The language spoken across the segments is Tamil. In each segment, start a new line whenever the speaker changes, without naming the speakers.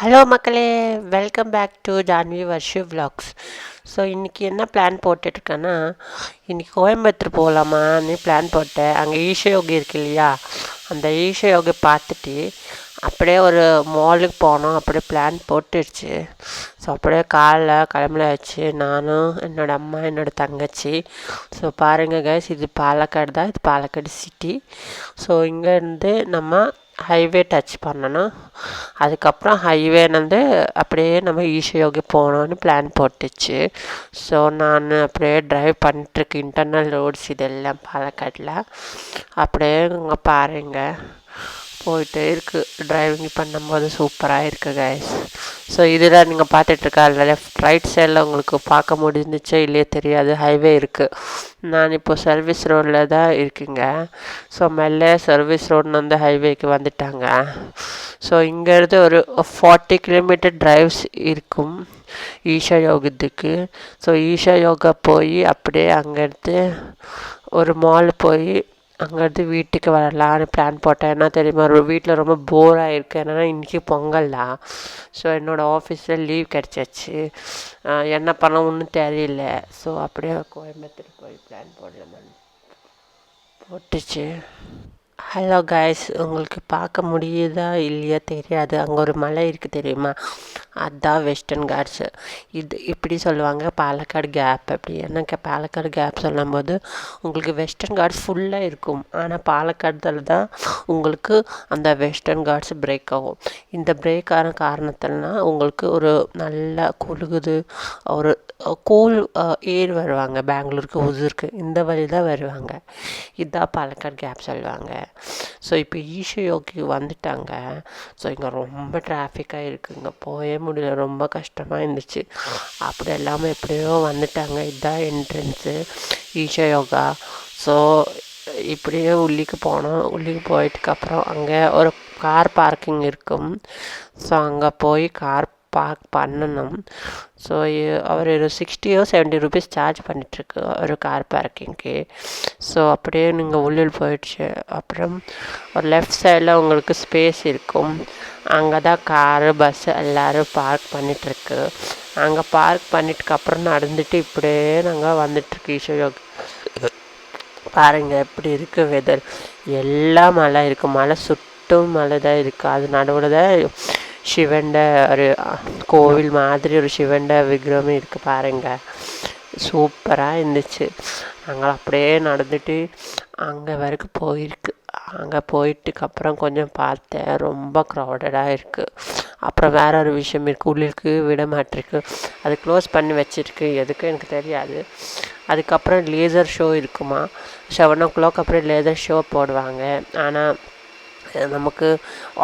ஹலோ மக்களே. Welcome back to Janvi Varshu vlogs so இன்றைக்கி என்ன பிளான் போட்டுட்ருக்கேன்னா இன்றைக்கி கோயம்புத்தூர் போகலாமான்னு பிளான் போட்டேன். அங்கே ஈஷ யோகி இருக்கு இல்லையா? அந்த ஈஷ யோகி பார்த்துட்டு அப்படியே ஒரு மாலுக்கு போனோம். அப்படியே பிளான் போட்டுடுச்சு ஸோ அப்படியே காலைல கிளம்பலாச்சு நானும் என்னோடய அம்மா என்னோடய தங்கச்சி. ஸோ பாருங்கள் கைஸ் இது பாலக்காடு தான். இது பாலக்காடு சிட்டி ஸோ இங்கேருந்து நம்ம ஹைவே டச் பண்ணணும். அதுக்கப்புறம் ஹைவேலேருந்து அப்படியே நம்ம ஈஷயோகி போகணுன்னு பிளான் போட்டுச்சு. ஸோ நான் அப்படியே ட்ரைவ் பண்ணிட்டுருக்கு இன்டர்னல் ரோட்ஸ் இதெல்லாம் பாலக்காட்டில் அப்படியே இங்கே பாருங்கள் போயிட்டே இருக்குது ட்ரைவிங் பண்ணும்போது சூப்பராக இருக்குது கைஸ் ஸோ இதுதான் நீங்கள் பார்த்துட்ருக்க அதில் லெஃப்ட் ரைட் சைடில் உங்களுக்கு பார்க்க முடிஞ்சிச்சோ இல்லையே தெரியாது ஹைவே இருக்குது நான் இப்போ சர்வீஸ் ரோடில் தான் இருக்குங்க. ஸோ மெல்ல சர்வீஸ் ரோடு வந்து ஹைவேக்கு வந்துட்டாங்க. ஸோ இங்கேருந்து ஒரு ஃபார்ட்டி கிலோமீட்டர் டிரைவ்ஸ் இருக்கும் ஈஷா யோகத்துக்கு. ஸோ ஈஷா யோகா போய் அப்படியே அங்கேருந்து ஒரு மால் போய் அங்கேருந்து வீட்டுக்கு வரலான்னு பிளான் போட்டேன். என்ன தெரியுமா வீட்டில் ரொம்ப போராக இருக்குது என்னென்னா இன்றைக்கி பொங்கல் தான். ஸோ என்னோடய ஆஃபீஸில் லீவ் கிடச்சாச்சு. என்ன பண்ண ஒன்றும் தெரியல. ஸோ அப்படியே கோயம்புத்தூர் போய் பிளான் போடலாமான்னு போட்டுச்சு. ஹலோ காய்ஸ் உங்களுக்கு பார்க்க முடியுதா இல்லையா தெரியாது. அங்கே ஒரு மலை இருக்குது தெரியுமா? அதுதான் வெஸ்டர்ன் காட்ஸு இது இப்படி சொல்லுவாங்க பாலக்காடு கேப் அப்படி. என்னக்கா பாலக்காடு கேப் சொல்லும்போது உங்களுக்கு வெஸ்டர்ன் காட்ஸ் ஃபுல்லாக இருக்கும். ஆனால் பாலக்காடுதல் தான் உங்களுக்கு அந்த வெஸ்டர்ன் காட்ஸ் பிரேக் ஆகும். இந்த பிரேக் ஆன காரணத்தில்னா உங்களுக்கு ஒரு நல்லா குழுகுது ஒரு கூல் ஏர் வருவாங்க. பெங்களூருக்கு உசுருக்கு இந்த வழி தான் வருவாங்க. இதுதான் பாலக்காடு கேப் சொல்லுவாங்க. ஸோ இப்போ ஈஷயோகி வந்துட்டாங்க. ஸோ இங்கே ரொம்ப டிராஃபிக்காக இருக்குங்க போயே முடியல. ரொம்ப கஷ்டமாக இருந்துச்சு. அப்படி எல்லாமே எப்படியோ வந்துட்டாங்க. இதுதான் என்ட்ரன்ஸு ஈஷா யோகா ஸோ இப்படியே உள்ளிக்கு போனோம் உள்ளிக்கு போயிட்டுக்கப்புறம் அங்கே ஒரு கார் பார்க்கிங் இருக்கும். ஸோ அங்கே போய் கார் பார்க் பண்ணணும். ஸோ அவர் ஒரு சிக்ஸ்டியோ செவன்ட்டி ருபீஸ் சார்ஜ் பண்ணிகிட்ருக்கு ஒரு கார் பார்க்கிங்க்கு ஸோ அப்படியே நீங்கள் உள்ளில் போயிடுச்சு. அப்புறம் ஒரு லெஃப்ட் சைடில் உங்களுக்கு ஸ்பேஸ் இருக்கும். அங்கே தான் காரு பஸ்ஸு எல்லோரும் பார்க் பண்ணிகிட்ருக்கு அங்கே பார்க் பண்ணிட்டுக்கப்புறம் நடந்துட்டு இப்படியே நாங்கள் வந்துட்டுருக்கு ஈஸ்வரோக். பாருங்கள் எப்படி இருக்குது வெதர் எல்லா மழை இருக்குது மலை சுட்டும் மலை தான் இருக்குது அது நடுவில் தான் சிவன்ட ஒரு கோவில் மாதிரி ஒரு சிவன்ட விக்கிரகம் இருக்குது பாருங்கள் சூப்பராக இருந்துச்சு. நாங்கள் அப்படியே நடந்துட்டு அங்கே வரைக்கும் போயிருக்கு. அங்கே போயிட்டுக்கப்புறம் கொஞ்சம் பார்த்தேன். ரொம்ப க்ரௌடடாக இருக்குது அப்புறம் வேற ஒரு விஷயம் இருக்குது உள்ளிருக்கு விட மாட்டிருக்கு. அது க்ளோஸ் பண்ணி வச்சிருக்கு. எதுக்கும் எனக்கு தெரியாது. அதுக்கப்புறம் லேசர் ஷோ இருக்குமா? செவன் ஓ கிளாக் அப்புறம் லேசர் ஷோ போடுவாங்க. ஆனால் நமக்கு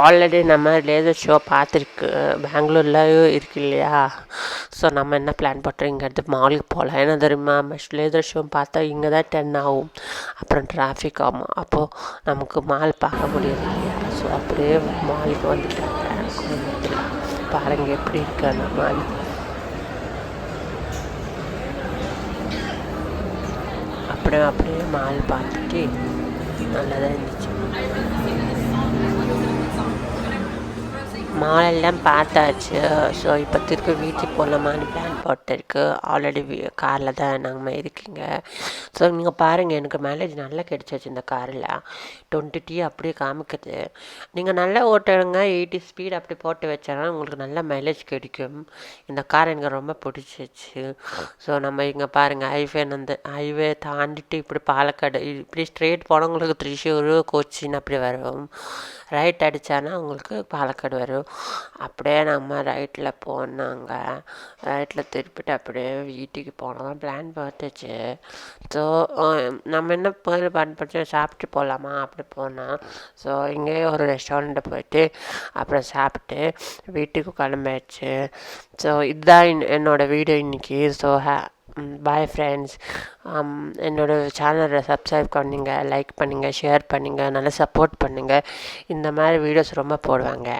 ஆல்ரெடி நம்ம லேசர் ஷோ பார்த்துருக்கு. பெங்களூரில் இருக்கு இல்லையா? ஸோ நம்ம என்ன பிளான் பண்ணுறோம் இங்கேருந்து மாலுக்கு போகலாம். ஏன்னா தெரியுமா? லேசர் ஷோ பார்த்தா இங்கே தான் டென் ஆகும். அப்புறம் டிராஃபிக் ஆகும் அப்போது நமக்கு மால் பார்க்க முடியாது இல்லையா? ஸோ அப்படியே மாலுக்கு வந்துட்டாங்க கோயம்புத்தூர் பாருங்கள் எப்படி இருக்கு அந்த மால் அப்படியே அப்படியே மால் பார்த்துட்டு நல்லதாக இருந்துச்சு. மாலெல்லாம் பார்த்தாச்சு. ஸோ இப்போ திருப்பி வீட்டுக்கு போகலாமான்னு பிளான் போட்டிருக்கு. ஆல்ரெடி காரில் தான் நாங்கள் இருக்கீங்க. ஸோ நீங்கள் பாருங்கள் எனக்கு மேலேஜ் நல்லா கிடைச்சாச்சு இந்த காரில் டுவெண்ட்டி அப்படியே காமிக்குது. நீங்கள் நல்லா ஓட்டுங்க எயிட்டி ஸ்பீட் அப்படி போட்டு வச்சாலும் உங்களுக்கு நல்ல மைலேஜ் கிடைக்கும். இந்த கார் எனக்கு ரொம்ப பிடிச்சிச்சு. ஸோ நம்ம இங்கே பாருங்கள் ஹைவே வந்து ஹைவே தாண்டிட்டு இப்படி பாலக்காடு இப்படி ஸ்ட்ரெயிட் போனால் உங்களுக்கு திருச்சூர் கொச்சின் அப்படி வரும். ரைட் அடித்தானா உங்களுக்கு பாலக்காடு வரும். அப்படியே நம்ம ரைட்டில் போனாங்க. ரைட்டில் திருப்பிட்டு அப்படியே வீட்டுக்கு போனோம். பிளான் பார்த்துச்சு. ஸோ நம்ம என்ன முதல்ல பிளான் படிச்சு சாப்பிட்டு போகலாமா அப்படி போனோம் ஸோ இங்கேயே ஒரு ரெஸ்டாரண்ட்டை போயிட்டு அப்புறம் சாப்பிட்டு வீட்டுக்கு கிளம்பியாச்சு. ஸோ இதுதான் என்னோடய வீடியோ இன்றைக்கி ஸோ ஹே பாய் ஃப்ரெண்ட்ஸ் என்னோடய சேனலை சப்ஸ்கிரைப் பண்ணுங்கள் லைக் பண்ணுங்கள் ஷேர் பண்ணுங்கள் நல்லா சப்போர்ட் பண்ணுங்கள் இந்த மாதிரி வீடியோஸ் ரொம்ப போடுவாங்க.